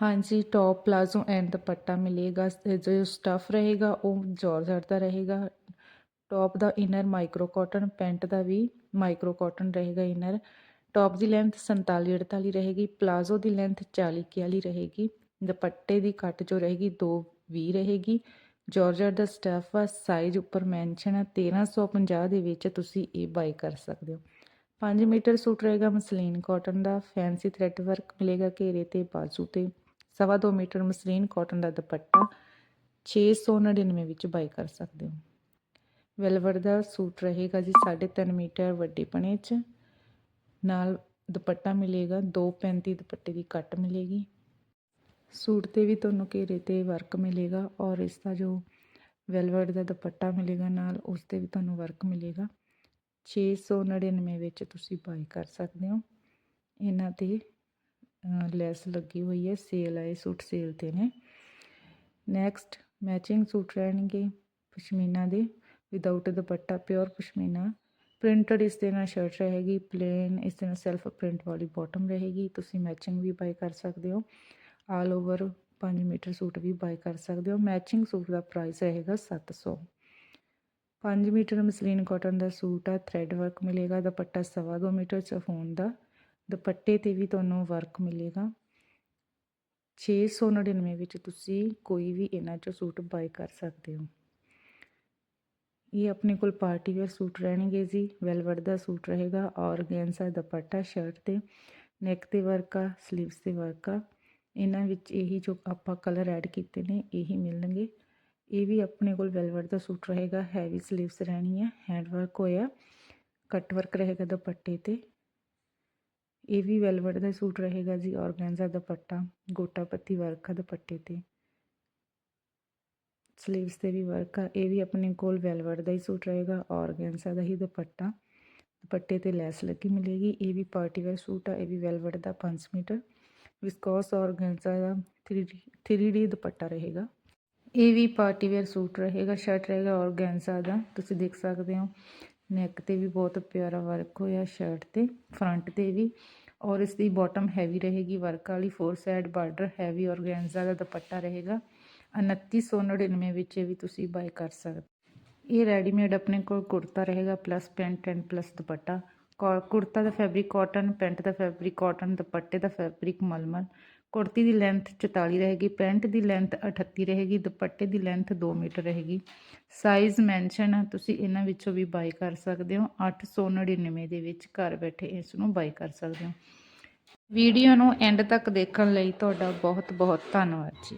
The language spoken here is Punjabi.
ਹਾਂਜੀ ਟੌਪ ਪਲਾਜ਼ੋ ਐਂਡ ਦੁਪੱਟਾ ਮਿਲੇਗਾ ਜੋ ਸਟਫ ਰਹੇਗਾ ਉਹ ਜਾਰਜਟ ਦਾ ਰਹੇਗਾ ਟੌਪ ਦਾ ਇਨਰ ਮਾਈਕਰੋ ਕਾਟਨ ਪੈਂਟ ਦਾ ਵੀ ਮਾਈਕਰੋ ਕਾਟਨ ਰਹੇਗਾ ਇਨਰ ਟੌਪ ਦੀ ਲੈਂਥ 47 48 ਰਹੇਗੀ ਪਲਾਜ਼ੋ ਦੀ ਲੈਂਥ 40 41 ਰਹੇਗੀ, ਦੁਪੱਟੇ ਦੀ ਕੱਟ ਜੋ ਰਹੇਗੀ 2 20 ਰਹੇਗੀ ਜਾਰਜਟ ਦਾ ਸਟਫ ਆ ਸਾਈਜ਼ ਉੱਪਰ ਮੈਂਸ਼ਨ ਹੈ 1350 ਦੇ ਵਿੱਚ ਤੁਸੀਂ ਇਹ ਬਾਈ ਕਰ ਸਕਦੇ ਹੋ। 5 ਮੀਟਰ ਸੂਟ ਰਹੇਗਾ ਮਸਲੀਨ ਕਾਟਨ ਦਾ ਫੈਂਸੀ ਥ੍ਰੈਡ ਵਰਕ ਮਿਲੇਗਾ ਘੇਰੇ ਤੇ ਬਾਜ਼ੂ ਤੇ। ਸਵਾ 2 ਮੀਟਰ ਮਸਲੀਨ ਕਾਟਨ ਦਾ ਦੁਪੱਟਾ 699 ਵਿੱਚ ਬਾਈ ਕਰ ਸਕਦੇ ਹੋ। ਵੈਲਵਟ ਦਾ ਸੂਟ ਰਹੇਗਾ ਜੀ 3.5 ਮੀਟਰ ਵੱਡੇ ਪਣੇ 'ਚ। ਨਾਲ ਦੁਪੱਟਾ ਮਿਲੇਗਾ 235 ਦੁਪੱਟੇ ਦੀ ਕੱਟ ਮਿਲੇਗੀ। ਸੂਟ ਤੇ ਵੀ ਤੁਹਾਨੂੰ ਘੇਰੇ ਤੇ ਵਰਕ ਮਿਲੇਗਾ ਔਰ ਇਸ ਦਾ ਜੋ ਵੈਲਵਟ ਦਾ ਦੁਪੱਟਾ ਮਿਲੇਗਾ ਨਾਲ ਉਸ ਤੇ ਵੀ ਤੁਹਾਨੂੰ ਵਰਕ ਮਿਲੇਗਾ। 699 ਵਿੱਚ ਤੁਸੀਂ ਬਾਈ ਕਰ ਸਕਦੇ ਹੋ। ਇਹਨਾਂ ਤੇ ਲੈਸ ਲੱਗੀ ਹੋਈ ਹੈ ਸੇਲ ਆਏ ਸੂਟ ਸੇਲ ਤੇ ਨੇ ਨੈਕਸਟ ਮੈਚਿੰਗ ਸੂਟ ਰਹਿਣਗੇ ਪਸ਼ਮੀਨਾ ਦੇ without dupatta pure pashmina printed ਇਸ ਦੇ ਨਾਲ ਸ਼ਰਟ ਰਹੇਗੀ ਪਲੇਨ ਇਸ ਦੇ ਨਾਲ ਸੈਲਫ ਪ੍ਰਿੰਟ ਵਾਲੀ ਬਾਟਮ ਰਹੇਗੀ ਤੁਸੀਂ ਮੈਚਿੰਗ ਵੀ ਬਾਈ ਕਰ ਸਕਦੇ ਹੋ ਆਲ ਓਵਰ 5 ਮੀਟਰ ਸੂਟ ਵੀ ਬਾਈ ਕਰ ਸਕਦੇ ਹੋ ਮੈਚਿੰਗ ਸੂਟ ਦਾ ਪ੍ਰਾਈਸ ਰਹੇਗਾ 700 5 ਮੀਟਰ ਮਸਲੀਨ ਕਾਟਨ ਦਾ ਸੂਟ ਆ ਥ੍ਰੈਡ ਵਰਕ ਮਿਲੇਗਾ ਦੁਪੱਟਾ ਸਵਾ 2 ਮੀਟਰ ਚਫੋਨ ਦਾ ਦੁਪੱਟੇ ਤੇ ਵੀ ਤੁਹਾਨੂੰ ਵਰਕ ਮਿਲੇਗਾ। 699 ਵਿੱਚ ਤੁਸੀਂ ਕੋਈ ਵੀ ਇਹਨਾਂ ਚੋਂ ਸੂਟ ਬਾਈ ਕਰ ਸਕਦੇ ਹੋ। ਇਹ ਆਪਣੇ ਕੋਲ ਪਾਰਟੀ ਵੇਅਰ ਸੂਟ ਰਹਿਣਗੇ ਜੀ ਵੈਲਵਟ ਦਾ ਸੂਟ ਰਹੇਗਾ ਔਰਗੈਂਜ਼ਾ ਦੁਪੱਟਾ ਸ਼ਰਟ ਤੇ ਨੈਕ ਤੇ ਵਰਕ ਆ 슬ੀਵਸ ਤੇ ਵਰਕ ਆ। ਇਹਨਾਂ ਵਿੱਚ ਇਹੀ ਜੋ ਆਪਾਂ ਕਲਰ ਐਡ ਕੀਤੇ ਨੇ, ਇਹੀ ਮਿਲਣਗੇ। ਇਹ ਵੀ ਆਪਣੇ ਕੋਲ ਵੈਲਵਟ ਦਾ ਸੂਟ ਰਹੇਗਾ ਹੈਵੀ 슬ੀਵਸ ਰਹਿਣੀ ਹੈ ਹੈਂਡ ਵਰਕ ਹੋਇਆ ਕੱਟ ਵਰਕ ਰਹੇਗਾ ਦੁਪੱਟੇ ਤੇ। ਇਹ ਵੀ ਵੈਲਵਟ ਦਾ ਸੂਟ ਰਹੇਗਾ ਜੀ ਔਰਗੈਂਜ਼ਾ ਦੁਪੱਟਾ ਗੋਟਾ ਪੱਤੀ ਵਰਕ ਆ ਦੁਪੱਟੇ ਤੇ। ਸਲੀਵਸ ਤੇ ਵੀ ਵਰਕ ਆ ਇਹ ਵੀ ਆਪਣੇ ਕੋਲ ਵੈਲਵਟ ਦਾ ਹੀ ਸੂਟ ਰਹੇਗਾ, ਔਰਗੈਂਜ਼ਾ ਦਾ ਹੀ ਦੁਪੱਟਾ। ਦੁਪੱਟੇ ਤੇ ਲੈਸ ਲੱਗੀ ਮਿਲੇਗੀ, ਇਹ ਵੀ ਪਾਰਟੀ ਵੇਅਰ ਸੂਟ ਆ, ਇਹ ਵੀ ਵੈਲਵਟ ਦਾ 5 ਮੀਟਰ। ਵਿਸਕੋਸ ਔਰਗੈਂਜ਼ਾ ਦਾ 3D 3D ਦੁਪੱਟਾ ਰਹੇਗਾ। ਇਹ ਵੀ ਪਾਰਟੀ ਵੇਅਰ ਸੂਟ ਰਹੇਗਾ, ਸ਼ਰਟ ਰਹੇਗਾ ਔਰਗੈਂਜ਼ਾ ਦਾ, ਤੁਸੀਂ ਦੇਖ ਸਕਦੇ ਹੋ। ਨੈਕ ਤੇ ਵੀ ਬਹੁਤ ਪਿਆਰਾ ਵਰਕ ਹੋਇਆ, ਸ਼ਰਟ ਤੇ, ਫਰੰਟ ਤੇ ਵੀ। ਔਰ ਇਸ ਦੀ ਬਾਟਮ ਹੈਵੀ ਰਹੇਗੀ ਵਰਕ ਵਾਲੀ four side border heavy organza ਦਾ ਦੁਪੱਟਾ ਰਹੇਗਾ। 2999 ਵਿੱਚ ਵੀ ਤੁਸੀਂ ਬਾਈ ਕਰ ਸਕਦੇ ਇਹ ਰੈਡੀਮੇਡ ਆਪਣੇ ਕੋਲ ਕੁੜਤਾ ਰਹੇਗਾ plus pant and plus dupatta. Kurta the fabric cotton pant ਦਾ ਫੈਬਰਿਕ ਕਾਟਨ ਦੁਪੱਟੇ ਦਾ ਫੈਬਰਿਕ ਮਲਮਲ। ਕੁੜਤੀ ਦੀ ਲੈਂਥ 44 ਰਹੇਗੀ, ਪੈਂਟ ਦੀ ਲੈਂਥ 38 ਰਹੇਗੀ, ਦੁਪੱਟੇ ਦੀ ਲੈਂਥ 2 ਮੀਟਰ ਰਹੇਗੀ। ਸਾਈਜ਼ ਮੈਂਸ਼ਨ ਆ ਤੁਸੀਂ ਇਹਨਾਂ ਵਿੱਚੋਂ ਵੀ ਬਾਈ ਕਰ ਸਕਦੇ ਹੋ। 899 ਦੇ ਵਿੱਚ ਘਰ ਬੈਠੇ ਇਸ ਨੂੰ ਬਾਈ ਕਰ ਸਕਦੇ ਹੋ। ਵੀਡੀਓ ਨੂੰ ਐਂਡ ਤੱਕ ਦੇਖਣ ਲਈ ਤੁਹਾਡਾ ਬਹੁਤ ਬਹੁਤ ਧੰਨਵਾਦ ਜੀ।